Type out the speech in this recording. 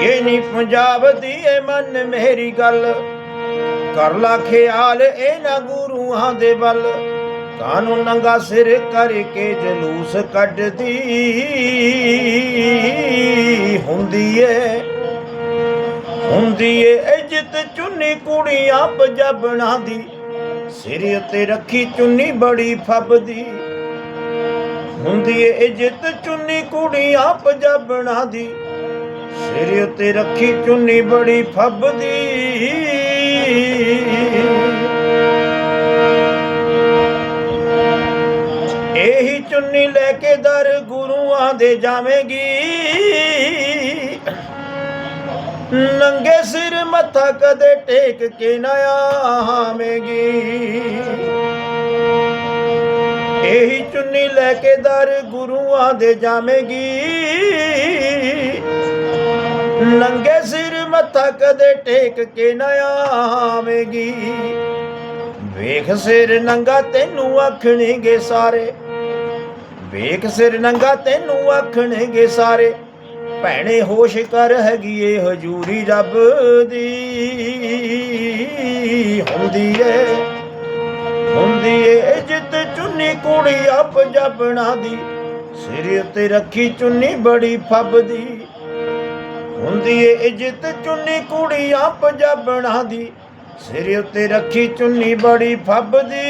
ਸਮਝਾਵਦੀ ਏ ਮਨ ਮੇਰੀ ਗੱਲ। ਕਰ ਲਾ ਖਿਆਲ ਇਹ ਗੁਰੂਆਂ ਦੇ ਵੱਲ। ਕਾਨੂੰ ਨੰਗਾ ਸਿਰ ਕਰਕੇ ਜਲੂਸ ਕੱਢਦੀ? ਹੁੰਦੀ ਏ ਹੁੰਦੀ ਏ ਇੱਜ਼ਤ ਚੁੰਨੀ ਕੁੜੀਆਂ ਪੰਜਾਬਣਾ ਦੀ। ਸਿਰ ਉੱਤੇ ਰੱਖੀ ਚੁੰਨੀ ਬੜੀ ਫੱਬਦੀ। ਹੁੰਦੀ ਏ ਇੱਜ਼ਤ ਚੁੰਨੀ ਕੁੜੀਆਂ ਪੰਜਾਬਣਾ ਦੀ। ਸਿਰ ਉੱਤੇ ਰੱਖੀ ਚੁੰਨੀ ਬੜੀ ਫੱਬਦੀ। ਇਹੀ ਚੁੰਨੀ ਲੈ ਕੇ ਦਰ ਗੁਰੂਆਂ ਦੇ ਜਾਵੇਂਗੀ। ਨੰਗੇ ਸਿਰ ਮੱਥਾ ਕਦੇ ਟੇਕ ਕੇ ਨਾ ਆਵੇਂਗੀ। ਇਹੀ ਚੁੰਨੀ ਲੈ ਕੇ ਦਰ ਗੁਰੂਆਂ ਦੇ ਜਾਵੇਂਗੀ। ਨੰਗੇ ਸਿਰ ਮੱਥਾ ਕਦੇ ਟੇਕ ਕੇ ਨਾ ਆਵੇਗੀ। ਵੇਖ ਸਿਰ ਨੰਗਾ ਤੈਨੂੰ ਆਖਣਗੇ ਸਾਰੇ। ਵੇਖ ਸਿਰ ਨੰਗਾ ਤੈਨੂੰ ਆਖਣਗੇ ਸਾਰੇ। ਭੈਣੇ ਹੋਸ਼ ਕਰ ਹੈਗੀ ਏ ਹਜੂਰੀ ਰੱਬ ਦੀ। ਹੁੰਦੀ ਏ ਹੁੰਦੀ ਏ ਜਿੱਤ ਚੁੰਨੀ ਕੁੜੀ ਆਪ ਪੰਜਾਬਣਾ ਦੀ। ਸਿਰ ਉੱਤੇ ਰੱਖੀ ਚੁੰਨੀ ਬੜੀ ਫੱਬਦੀ ਹੁੰਦੀ ਏ ਇੱਜ਼ਤ ਚੁੰਨੀ ਕੁੜੀਆਂ ਪੰਜਾਬਣਾਂ ਦੀ ਸਿਰ ਉੱਤੇ ਰੱਖੀ ਚੁੰਨੀ ਬੜੀ ਫੱਬਦੀ।